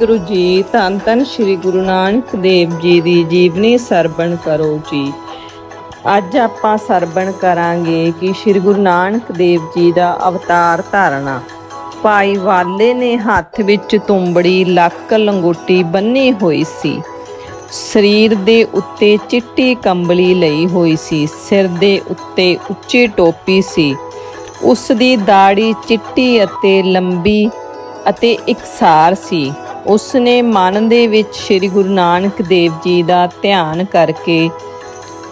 ਗੁਰੂ ਜੀ, ਧੰਨ ਧੰਨ ਸ੍ਰੀ ਗੁਰੂ ਨਾਨਕ ਦੇਵ ਜੀ ਦੀ ਜੀਵਨੀ ਸਰਵਣ ਕਰੋ ਜੀ। ਅੱਜ ਆਪਾਂ ਸਰਵਣ ਕਰਾਂਗੇ ਕਿ ਸ੍ਰੀ ਗੁਰੂ ਨਾਨਕ ਦੇਵ ਜੀ ਦਾ ਅਵਤਾਰ ਧਾਰਨਾ। ਭਾਈ ਵਾਲੇ ਨੇ ਹੱਥ ਵਿੱਚ ਤੁੰਬੜੀ ਲੱਕ ਲੰਗੋਟੀ ਬੰਨੀ ਹੋਈ ਸੀ। ਸਰੀਰ ਦੇ ਉੱਤੇ ਚਿੱਟੀ ਕੰਬਲੀ ਲਈ ਹੋਈ ਸੀ। ਸਿਰ ਦੇ ਉੱਤੇ ਉੱਚੀ ਟੋਪੀ ਸੀ। ਉਸ ਦੀ ਦਾੜੀ ਚਿੱਟੀ ਅਤੇ ਲੰਬੀ ਅਤੇ ਇਕਸਾਰ ਸੀ। ਉਸ ਨੇ ਮਨ ਦੇ ਵਿੱਚ ਸ੍ਰੀ ਗੁਰੂ ਨਾਨਕ ਦੇਵ ਜੀ ਦਾ ਧਿਆਨ ਕਰਕੇ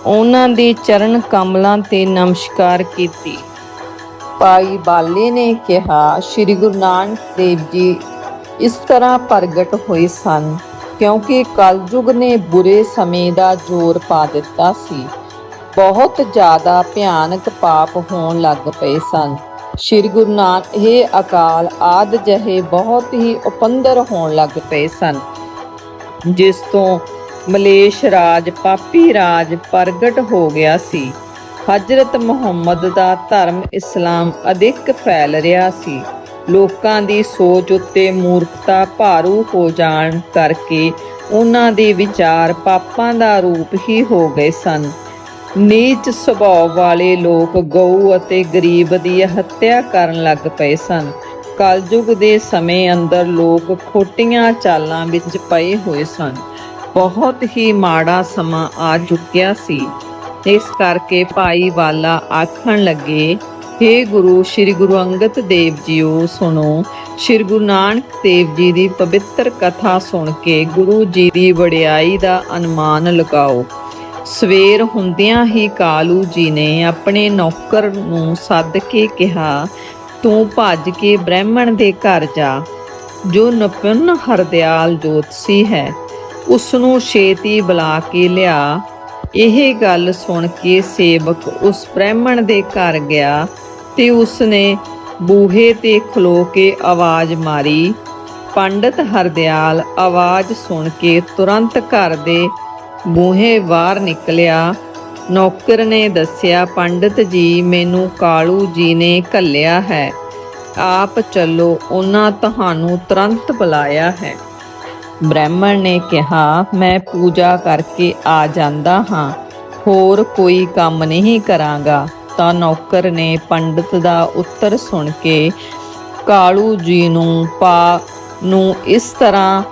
ਉਹਨਾਂ ਦੇ ਚਰਨ ਕਮਲਾਂ ਤੇ ਨਮਸਕਾਰ ਕੀਤੀ। ਭਾਈ ਬਾਲੇ ਨੇ ਕਿਹਾ, ਸ੍ਰੀ ਗੁਰੂ ਨਾਨਕ ਦੇਵ ਜੀ, ਇਸ ਤਰ੍ਹਾਂ ਪ੍ਰਗਟ ਹੋਏ ਸਨ, ਕਿਉਂਕਿ ਕਲਯੁਗ ਨੇ ਬੁਰੇ ਸਮੇਂ ਦਾ ਜ਼ੋਰ ਪਾ ਦਿੱਤਾ ਸੀ। ਬਹੁਤ ਜ਼ਿਆਦਾ ਭਿਆਨਕ ਪਾਪ ਹੋਣ ਲੱਗ ਪਏ ਸਨ। ਸ੍ਰੀ ਗੁਰੂ ਨਾਨਕ ਇਹ ਅਕਾਲ, ਆਦ ਜਹੇ ਬਹੁਤ ਹੀ ਉਪੰਦਰ ਹੋਣ ਲੱਗ ਪਏ ਸਨ, ਜਿਸ ਤੋਂ ਮਲੇਸ਼ ਰਾਜ, ਪਾਪੀ ਰਾਜ ਪ੍ਰਗਟ ਹੋ ਗਿਆ ਸੀ। ਹਜ਼ਰਤ ਮੁਹੰਮਦ ਦਾ ਧਰਮ ਇਸਲਾਮ ਅਧਿਕ ਫੈਲ ਰਿਹਾ ਸੀ। ਲੋਕਾਂ ਦੀ ਸੋਚ ਉੱਤੇ ਮੂਰਖਤਾ ਭਾਰੂ ਹੋ ਜਾਣ ਕਰਕੇ ਉਹਨਾਂ ਦੇ ਵਿਚਾਰ ਪਾਪਾਂ ਦਾ ਰੂਪ ਹੀ ਹੋ ਗਏ ਸਨ। ਨੀਚ ਸੁਭਾਅ ਵਾਲੇ ਲੋਕ ਗਊ ਅਤੇ ਗਰੀਬ ਦੀ ਹੱਤਿਆ ਕਰਨ ਲੱਗ ਪਏ ਸਨ। ਕਲਯੁਗ ਦੇ ਸਮੇਂ ਅੰਦਰ ਲੋਕ ਖੋਟੀਆਂ ਚਾਲਾਂ ਵਿੱਚ ਪਏ ਹੋਏ ਸਨ। ਬਹੁਤ ਹੀ ਮਾੜਾ ਸਮਾਂ ਆ ਚੁੱਕਿਆ ਸੀ। ਇਸ ਕਰਕੇ ਭਾਈ ਵਾਲਾ ਆਖਣ ਲੱਗੇ हे ਗੁਰੂ, ਸ੍ਰੀ ਗੁਰੂ ਅੰਗਦ ਦੇਵ ਜੀਓ, ਸੁਣੋ। ਸ੍ਰੀ ਗੁਰੂ ਨਾਨਕ ਦੇਵ ਜੀ ਦੀ ਪਵਿੱਤਰ ਕਥਾ ਸੁਣ ਕੇ ਗੁਰੂ ਜੀ ਦੀ ਵਡਿਆਈ ਦਾ ਅਨੁਮਾਨ ਲਗਾਓ। ਸਵੇਰ ਹੁੰਦਿਆਂ ਹੀ ਕਾਲੂ ਜੀ ਨੇ ਆਪਣੇ ਨੌਕਰ ਨੂੰ ਸੱਦ ਕੇ ਕਿਹਾ, ਤੂੰ ਭੱਜ ਕੇ ਬ੍ਰਾਹਮਣ ਦੇ ਘਰ ਜਾ, ਜੋ ਨਪੁੰਨ ਹਰਦਿਆਲ ਜੋਤਸੀ ਹੈ। ਉਸ ਨੂੰ ਛੇਤੀ ਬੁਲਾ ਕੇ ਲਿਆ। ਇਹ ਗੱਲ ਸੁਣ ਕੇ ਸੇਵਕ ਉਸ ਬ੍ਰਾਹਮਣ ਦੇ ਘਰ ਗਿਆ ਤੇ ਉਸ ਨੇ ਬੂਹੇ ਤੇ ਖਲੋ ਕੇ ਆਵਾਜ਼ ਮਾਰੀ। ਪੰਡਤ ਹਰਦਿਆਲ ਆਵਾਜ਼ ਸੁਣ ਕੇ ਤੁਰੰਤ ਘਰ ਦੇ ਬੂਹੇ ਬਾਹਰ ਨਿਕਲਿਆ। ਨੌਕਰ ਨੇ ਦੱਸਿਆ, ਪੰਡਤ ਜੀ, ਮੈਨੂੰ ਕਾਲੂ ਜੀ ਨੇ ਘੱਲਿਆ ਹੈ। ਆਪ ਚੱਲੋ, ਉਹਨਾਂ ਤੁਹਾਨੂੰ ਤੁਰੰਤ ਬੁਲਾਇਆ ਹੈ। ਬ੍ਰਾਹਮਣ ਨੇ ਕਿਹਾ, ਮੈਂ ਪੂਜਾ ਕਰਕੇ ਆ ਜਾਂਦਾ ਹਾਂ। ਹੋਰ ਕੋਈ ਕੰਮ ਨਹੀਂ ਕਰਾਂਗਾ। ਤਾਂ ਨੌਕਰ ਨੇ ਪੰਡਤ ਦਾ ਉੱਤਰ ਸੁਣ ਕੇ ਕਾਲੂ ਜੀ ਨੂੰ ਪਾ, ਨੂੰ ਇਸ ਤਰ੍ਹਾਂ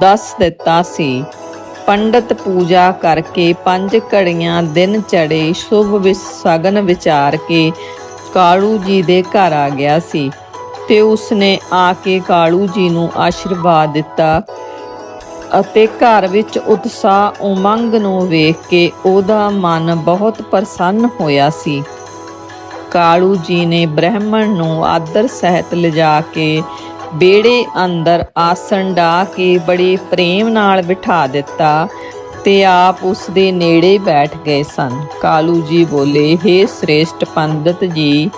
ਦੱਸ ਦਿੱਤਾ ਸੀ। ਪੰਡਤ ਪੂਜਾ ਕਰਕੇ ਪੰਜ ਘੜੀਆਂ ਦਿਨ ਚੜੇ ਸ਼ੁਭ ਵਿ- ਸਗਨ ਵਿਚਾਰ ਕੇ ਕਾਲੂ ਜੀ ਦੇ ਘਰ ਆ ਗਿਆ ਸੀ। ਤੇ ਉਸਨੇ ਆ ਕੇ ਕਾਲੂ ਜੀ ਨੂੰ ਆਸ਼ੀਰਵਾਦ ਦਿੱਤਾ ਅਤੇ ਘਰ ਵਿੱਚ ਉਤਸ਼ਾਹ ਉਮੰਗ ਨੂੰ ਵੇਖ ਕੇ ਉਹਦਾ ਮਨ ਬਹੁਤ ਪ੍ਰਸੰਨ ਹੋਇਆ ਸੀ। ਕਾਲੂ ਜੀ ਨੇ ਬ੍ਰਾਹਮਣ ਨੂੰ ਆਦਰ ਸਹਿਤ ਲਿਜਾ ਕੇ ਬੇੜੇ ਅੰਦਰ ਆਸਣ ਢਾ ਕੇ ਬੜੇ ਪ੍ਰੇਮ ਨਾਲ ਬਿਠਾ ਦਿੱਤਾ ਤੇ ਆਪ ਉਸ ਦੇ ਨੇੜੇ ਬੈਠ ਗਏ ਸਨ। ਕਾਲੂ ਜੀ ਬੋਲੇ हे ਸ੍ਰੇਸ਼ਟ ਪੰਡਤ ਜੀ,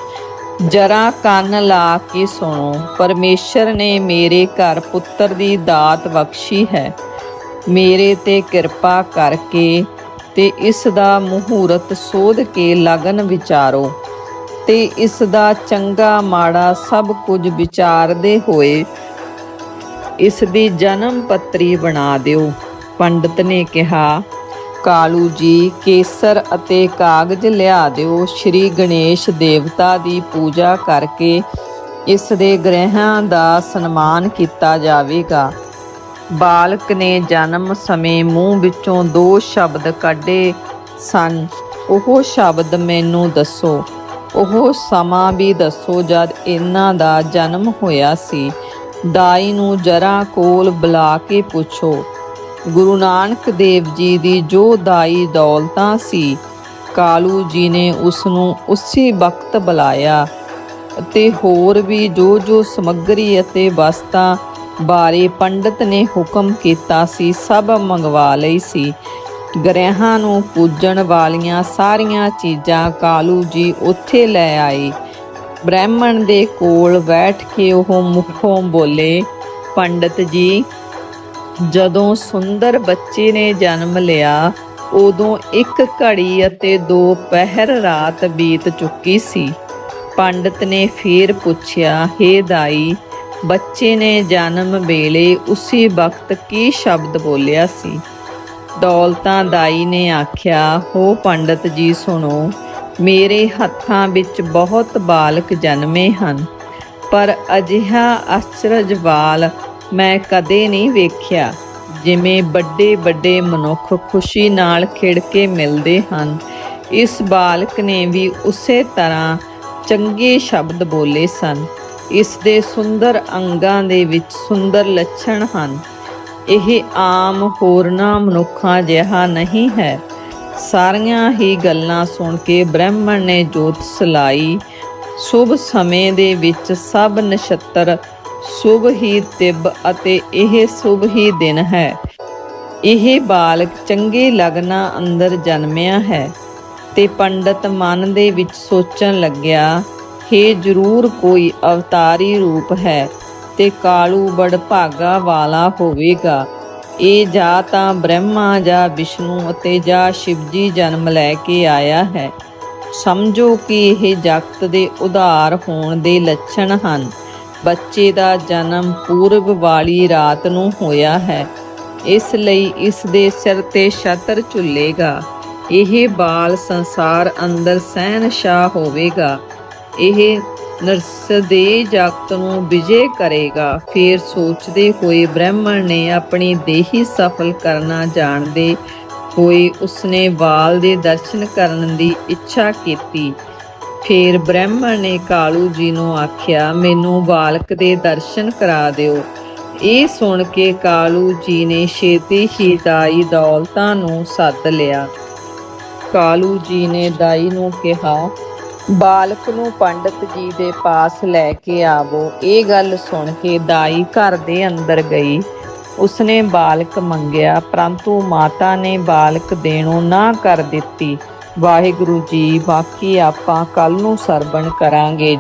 ਜਰਾ ਕੰਨ ਲਾ ਕੇ ਸੁਣੋ। ਪਰਮੇਸ਼ਰ ਨੇ ਮੇਰੇ ਘਰ ਪੁੱਤਰ ਦੀ ਦਾਤ ਬਖਸ਼ੀ ਹੈ। ਮੇਰੇ ਤੇ ਕਿਰਪਾ ਕਰਕੇ ਤੇ ਇਸ ਦਾ ਮਹੂਰਤ ਸੋਧ ਕੇ ਲਗਨ ਵਿਚਾਰੋ। ਤੇ ਇਸ ਦਾ ਚੰਗਾ ਮਾੜਾ ਸਭ ਕੁਝ ਵਿਚਾਰਦੇ ਹੋਏ ਇਸ ਦੀ ਜਨਮ ਪੱਤਰੀ ਬਣਾ ਦਿਓ। ਪੰਡਤ ਨੇ ਕਿਹਾ, ਕਾਲੂ ਜੀ, ਕੇਸਰ ਅਤੇ ਕਾਗਜ਼ ਲਿਆ ਦਿਓ। ਸ਼੍ਰੀ ਗਣੇਸ਼ ਦੇਵਤਾ ਦੀ ਪੂਜਾ ਕਰਕੇ ਇਸ ਦੇ ਗ੍ਰਹਿਆਂ ਦਾ ਸਨਮਾਨ ਕੀਤਾ ਜਾਵੇਗਾ। ਬਾਲਕ ਨੇ ਜਨਮ ਸਮੇਂ ਮੂੰਹ ਵਿੱਚੋਂ ਦੋ ਸ਼ਬਦ ਕੱਢੇ ਸਨ। ਉਹ ਸ਼ਬਦ ਮੈਨੂੰ ਦੱਸੋ। ਉਹ ਸਮਾਂ ਵੀ ਦੱਸੋ ਜਦ ਇਹਨਾਂ ਦਾ ਜਨਮ ਹੋਇਆ ਸੀ। ਦਾਈ ਨੂੰ ਜਰਾ ਕੋਲ ਬੁਲਾ ਕੇ ਪੁੱਛੋ, ਗੁਰੂ ਨਾਨਕ ਦੇਵ ਜੀ ਦੀ ਜੋ ਦਾਈ ਦੌਲਤਾਂ ਸੀ, ਕਾਲੂ ਜੀ ਨੇ ਉਸ ਨੂੰ ਉਸੇ ਵਕਤ ਬੁਲਾਇਆ ਅਤੇ ਹੋਰ ਵੀ ਜੋ ਜੋ ਸਮੱਗਰੀ ਅਤੇ ਵਸਤਾਂ ਬਾਰੇ ਪੰਡਤ ਨੇ ਹੁਕਮ ਕੀਤਾ ਸੀ, ਸਭ ਮੰਗਵਾ ਲਈ ਸੀ। ਗ੍ਰਹਿਾਂ ਨੂੰ ਪੂਜਣ ਵਾਲੀਆਂ ਸਾਰੀਆਂ ਚੀਜ਼ਾਂ ਕਾਲੂ ਜੀ ਉੱਥੇ ਲੈ ਆਏ। ਬ੍ਰਾਹਮਣ ਦੇ ਕੋਲ ਬੈਠ ਕੇ ਉਹ ਮੁਖੋਂ ਬੋਲੇ, ਪੰਡਤ ਜੀ, ਜਦੋਂ ਸੁੰਦਰ ਬੱਚੇ ਨੇ ਜਨਮ ਲਿਆ, ਉਦੋਂ ਇੱਕ ਘੜੀ ਅਤੇ ਦੋ ਪਹਿਰ ਰਾਤ ਬੀਤ ਚੁੱਕੀ ਸੀ। ਪੰਡਤ ਨੇ ਫੇਰ ਪੁੱਛਿਆ, ਹੇ ਦਾਈ, ਬੱਚੇ ਨੇ ਜਨਮ ਵੇਲੇ ਉਸੇ ਵਕਤ ਕੀ ਸ਼ਬਦ ਬੋਲਿਆ ਸੀ? ਦੌਲਤਾਂ ਦਾਈ ਨੇ ਆਖਿਆ, ਹੋ ਪੰਡਤ ਜੀ, ਸੁਣੋ, ਮੇਰੇ ਹੱਥਾਂ ਵਿੱਚ ਬਹੁਤ ਬਾਲਕ ਜਨਮੇ ਹਨ, ਪਰ ਅਜਿਹਾ ਅਚਰਜ ਬਾਲ ਮੈਂ ਕਦੇ ਨਹੀਂ ਵੇਖਿਆ, ਜਿਵੇਂ ਵੱਡੇ ਵੱਡੇ ਮਨੁੱਖ ਖੁਸ਼ੀ ਨਾਲ ਖਿੜ ਕੇ ਮਿਲਦੇ ਹਨ। ਇਸ ਬਾਲਕ ਨੇ ਵੀ ਉਸੇ ਤਰ੍ਹਾਂ ਚੰਗੇ ਸ਼ਬਦ ਬੋਲੇ ਸਨ। ਇਸ ਦੇ ਸੁੰਦਰ ਅੰਗਾਂ ਦੇ ਵਿੱਚ ਸੁੰਦਰ ਲੱਛਣ ਹਨ। ਇਹ ਆਮ ਹੋਰਨਾਂ ਮਨੁੱਖਾਂ ਜਿਹਾ ਨਹੀਂ ਹੈ। ਸਾਰੀਆਂ ਹੀ ਗੱਲਾਂ ਸੁਣ ਕੇ ਬ੍ਰਾਹਮਣ ਨੇ ਜੋਤ ਸਲਾਈ। ਸ਼ੁਭ ਸਮੇਂ ਦੇ ਵਿੱਚ ਸਭ ਨਛੱਤਰ, ਸ਼ੁਭ ਹੀ ਤਿਬ ਅਤੇ ਇਹ ਸ਼ੁਭ ਹੀ ਦਿਨ ਹੈ। ਇਹ ਬਾਲਕ ਚੰਗੇ ਲਗਨਾ ਅੰਦਰ ਜਨਮਿਆ ਹੈ ਤੇ ਪੰਡਤ ਮਨ ਦੇ ਵਿੱਚ ਸੋਚਣ ਲੱਗਿਆ ਇਹ ਜ਼ਰੂਰ ਕੋਈ ਅਵਤਾਰੀ ਰੂਪ ਹੈ। ਤੇ ਕਾਲੂ ਬੜ ਭਾਗਾ ਵਾਲਾ ਹੋਵੇਗਾ। ਇਹ ਜਾਂ ਤਾਂ ਬ੍ਰਹਮਾ ਜਾਂ ਵਿਸ਼ਨੂੰ ਅਤੇ ਜਾਂ ਸ਼ਿਵਜੀ ਜਨਮ ਲੈ ਕੇ ਆਇਆ ਹੈ। ਸਮਝੋ ਕਿ ਇਹ ਜਗਤ ਦੇ ਉਧਾਰ ਹੋਣ ਦੇ ਲੱਛਣ ਹਨ। ਬੱਚੇ ਦਾ ਜਨਮ ਪੂਰਬ ਵਾਲੀ ਰਾਤ ਨੂੰ ਹੋਇਆ ਹੈ। ਇਸ ਲਈ ਇਸ ਦੇ ਸਿਰ ਤੇ ਛਤਰ ਝੁੱਲੇਗਾ। ਇਹ ਬਾਲ ਸੰਸਾਰ ਅੰਦਰ ਸਹਿਨਸ਼ਾਹ ਹੋਵੇਗਾ। ਇਹ ਨਰਸਦੇ ਜਗਤ ਨੂੰ ਵਿਜੇ ਕਰੇਗਾ। ਫਿਰ ਸੋਚਦੇ ਹੋਏ ਬ੍ਰਾਹਮਣ ਨੇ ਆਪਣੀ ਦੇਹੀ ਸਫਲ ਕਰਨਾ ਜਾਣਦੇ ਹੋਏ ਉਸਨੇ ਵਾਲ ਦੇ ਦਰਸ਼ਨ ਕਰਨ ਦੀ ਇੱਛਾ ਕੀਤੀ। ਫਿਰ ਬ੍ਰਾਹਮਣ ਨੇ ਕਾਲੂ ਜੀ ਨੂੰ ਆਖਿਆ, ਮੈਨੂੰ ਬਾਲਕ ਦੇ ਦਰਸ਼ਨ ਕਰਾ ਦਿਓ। ਇਹ ਸੁਣ ਕੇ ਕਾਲੂ ਜੀ ਨੇ ਛੇਤੀ ਹੀ ਦਾਈ ਦੌਲਤਾਂ ਨੂੰ ਸੱਦ ਲਿਆ। ਕਾਲੂ ਜੀ ਨੇ ਦਾਈ ਨੂੰ ਕਿਹਾ ਬਾਲਕ ਨੂੰ ਪੰਡਤ ਜੀ ਦੇ ਪਾਸ ਲੈ ਕੇ ਆਵੋ। ਇਹ ਗੱਲ ਸੁਣ ਕੇ ਦਾਈ ਘਰ ਦੇ ਅੰਦਰ ਗਈ। ਉਸਨੇ ਬਾਲਕ ਮੰਗਿਆ, ਪਰੰਤੂ ਮਾਤਾ ਨੇ ਬਾਲਕ ਦੇਣੋਂ ਨਾ ਕਰ ਦਿੱਤੀ। ਵਾਹਿਗੁਰੂ ਜੀ, ਬਾਕੀ ਆਪਾਂ ਕੱਲ ਨੂੰ ਸਰਵਣ ਕਰਾਂਗੇ।